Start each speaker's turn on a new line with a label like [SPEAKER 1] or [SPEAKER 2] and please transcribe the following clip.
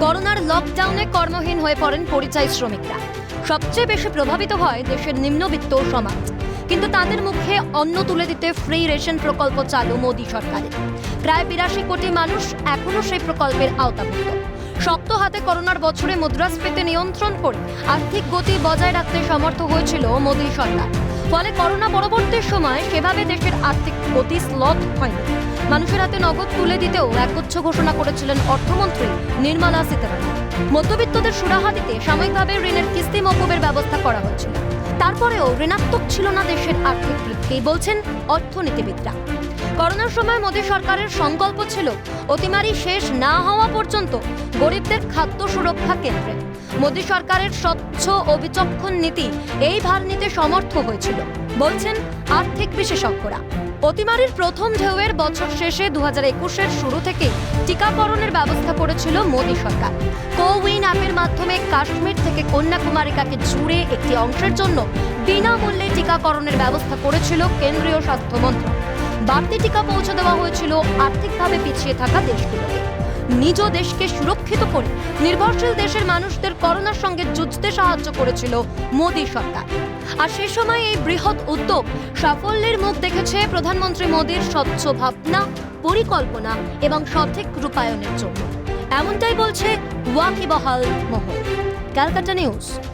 [SPEAKER 1] করোনার লকডাউনে কর্মহীন হয়ে পড়েন পরিযায়ী শ্রমিকরা। সবচেয়ে বেশি প্রভাবিত হয় দেশের নিম্নবিত্ত সমাজ। কিন্তু তাদের মুখে অন্ন তুলে দিতে ফ্রি রেশন প্রকল্প চালু মোদী সরকারের। প্রায় বিরাশি কোটি মানুষ এখনও সেই প্রকল্পের আওতাভুক্ত। শক্ত হাতে করোনার বছরে মুদ্রাস্ফীতি নিয়ন্ত্রণ করে আর্থিক গতি বজায় রাখতে সমর্থ হয়েছিল মোদী সরকার। ফলে করোনা পরবর্তী সময় সেভাবে দেশের আর্থিক গতি স্লথ হয়নি। মানুষের হাতে নগদ তুলে দিতেও একগুচ্ছ ঘোষণা করেছিলেন অর্থমন্ত্রী নির্মলা সীতারামন। মধ্যবিত্তদের সুরাহা দিতে সাময়িকভাবে ঋণের কিস্তি মকুবের ব্যবস্থা করা হয়েছিল। তারপরেও ঋণাত্মক ছিল না দেশের আর্থিক বৃদ্ধি বলছেন অর্থনীতিবিদরা। করোনার সময় মোদী সরকারের সংকল্প ছিল, অতিমারি শেষ না হওয়া পর্যন্ত গরিবদের খাদ্য সুরক্ষা কেন্দ্রে। মোদী সরকারের স্বচ্ছ ও বিচক্ষণ নীতি এই ভার নিতে সমর্থ হয়েছিল, বলছেন আর্থিক বিশেষজ্ঞরা। অতিমারির প্রথম ঢেউয়ের বছর শেষে দু হাজার একুশের শুরু থেকে টিকাকরণের ব্যবস্থা করেছিল মোদী সরকার। কোউইন অ্যাপের মাধ্যমে কাশ্মীর থেকে কন্যাকুমারিকাকে জুড়ে একটি অংশের জন্য বিনামূল্যে টিকাকরণের ব্যবস্থা করেছিল কেন্দ্রীয় স্বাস্থ্যমন্ত্রক বাড়তি টিকা পৌঁছে দেওয়া হয়েছিল আর্থিকভাবে পিছিয়ে থাকা দেশগুলোকে নিজ দেশকে সুরক্ষিত করে নির্ভরশীল দেশের মানুষদের করোনার সঙ্গে যুঝতে সাহায্য করেছিল মোদী সরকার। আর সে সময় এই বৃহৎ উদ্যোগ সাফল্যের মুখ দেখেছে প্রধানমন্ত্রী মোদীর স্বচ্ছ ভাবনা, পরিকল্পনা এবং সঠিক রূপায়ণের জন্য। এমনটাই বলছে ওয়াকিবহাল মহল। ক্যালকাটা নিউজ।